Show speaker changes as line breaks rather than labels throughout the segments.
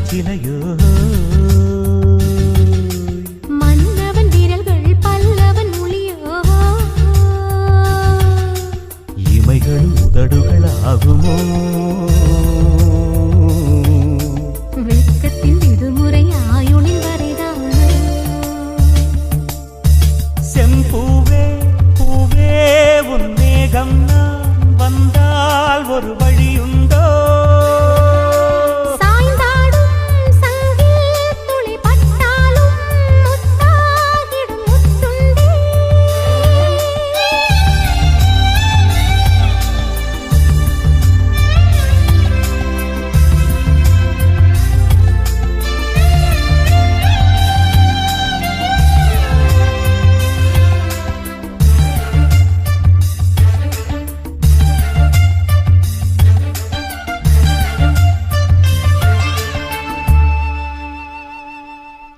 சிலையோ
மன்னவன் விரல்கள் பல்லவன் மொழியோ
இமைகள் உதடுகள் ஆகுமோ
வெட்கத்தின் விடுமுறை ஆயுளின் வரைதானோ.
செம்பூவே பூவே உன் மேகம் நான் வந்தால் ஒரு வழியுண்டோ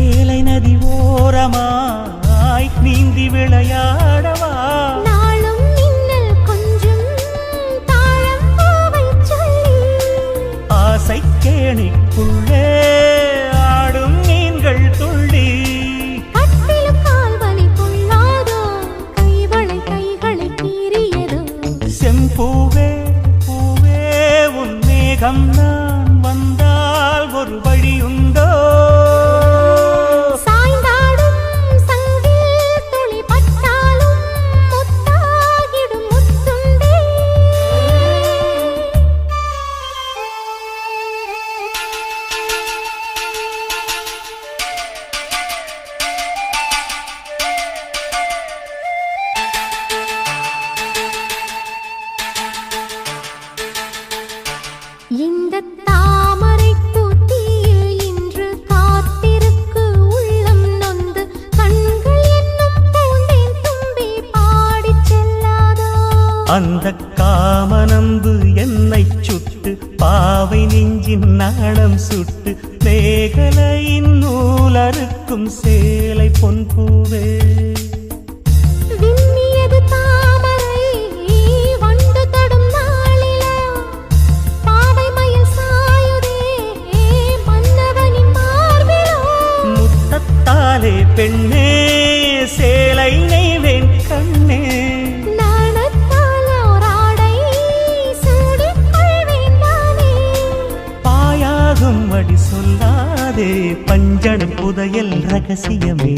சேலை நதி ஓரமாய் நீந்தி விளையாடவா?
நாளும் மின்னல் கொஞ்சும் தாழம் பூவைச் சொல்லி.
ஆசை கேணிக்குள்ளே ஆடும் மீன்கள் துள்ளி. செம்பூவே பூவே உன் மேகம் நான் வந்தால் ஒரு வழியுண்டோ அந்த காமனம்பு என்னை சுட்டு பாவை நெஞ்சின் நாணம் சுட்டு மேகலையின் நூலறுக்கும் சேலை பொன் பாயாகும் புதையல் ரகசியமே.